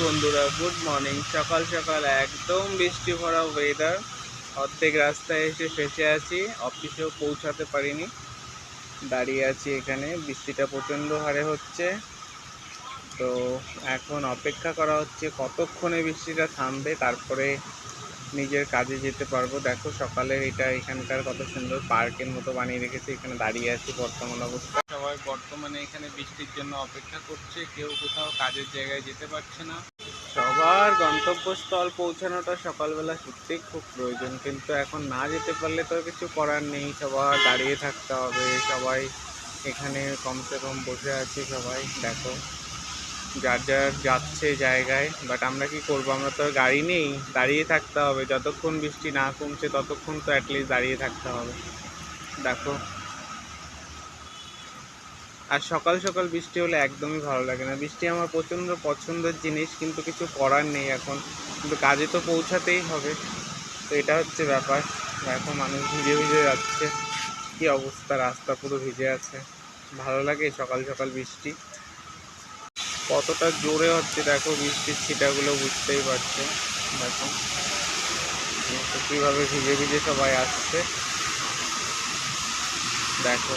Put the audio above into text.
বন্ধুরা good morning সকাল সকাল একদম বৃষ্টি ভরা ওয়েদার অর্ধেক রাস্তায় এসে ফেঁসে আছি অফিসেও পৌঁছাতে পারিনি। দাঁড়িয়ে আছি এখানে, বৃষ্টিটা প্রচণ্ড হারে হচ্ছে। তো এখন অপেক্ষা করা হচ্ছে কতক্ষণে বৃষ্টিটা থামবে, তারপরে নিজের কাজে যেতে পারব। দেখো সকালের এটা এখানকার কত সুন্দর পার্কের মতো বানিয়ে রেখেছে এখানে দাঁড়িয়ে আছি বর্তমান অবস্থা। সবাই বর্তমানে এখানে বৃষ্টির জন্য অপেক্ষা করছে কেউ কোথাও কাজের জায়গায় যেতে পারছে না। সবার গন্তব্যস্থল পৌঁছানোটা সকালবেলা সত্যিই খুব প্রয়োজন কিন্তু এখন না যেতে পারলে তো কিছু করার নেই। সবার দাঁড়িয়ে থাকতে হবে সবাই এখানে কমসে কম বসে আছি সবাই দেখো। যার যার যাচ্ছে জায়গায় বাট আমরা কি করব? আমরা তো গাড়ি নেই, দাঁড়িয়ে থাকতে হবে। যতক্ষণ বৃষ্টি না কমছে, ততক্ষণ তো অ্যাটলিস্ট দাঁড়িয়ে থাকতে হবে। দেখো। আর সকাল সকাল বৃষ্টি হলে একদমই ভালো লাগে না। বৃষ্টি আমার প্রচণ্ড পছন্দের জিনিস, কিন্তু কিছু করার নেই এখন। কিন্তু কাজে তো পৌঁছাতেই হবে। তো এটা হচ্ছে ব্যাপার। দেখো, মানুষ ভিজে ভিজে যাচ্ছে। কি অবস্থা? রাস্তা পুরো ভিজে আছে। ভালো লাগে সকাল সকাল বৃষ্টি। কতটা জোরে হচ্ছে দেখো বৃষ্টির ছিটাগুলো বুঝতেই পারছ। দেখো। কীভাবে ভিজে ভিজে সবাই আসছে। দেখো।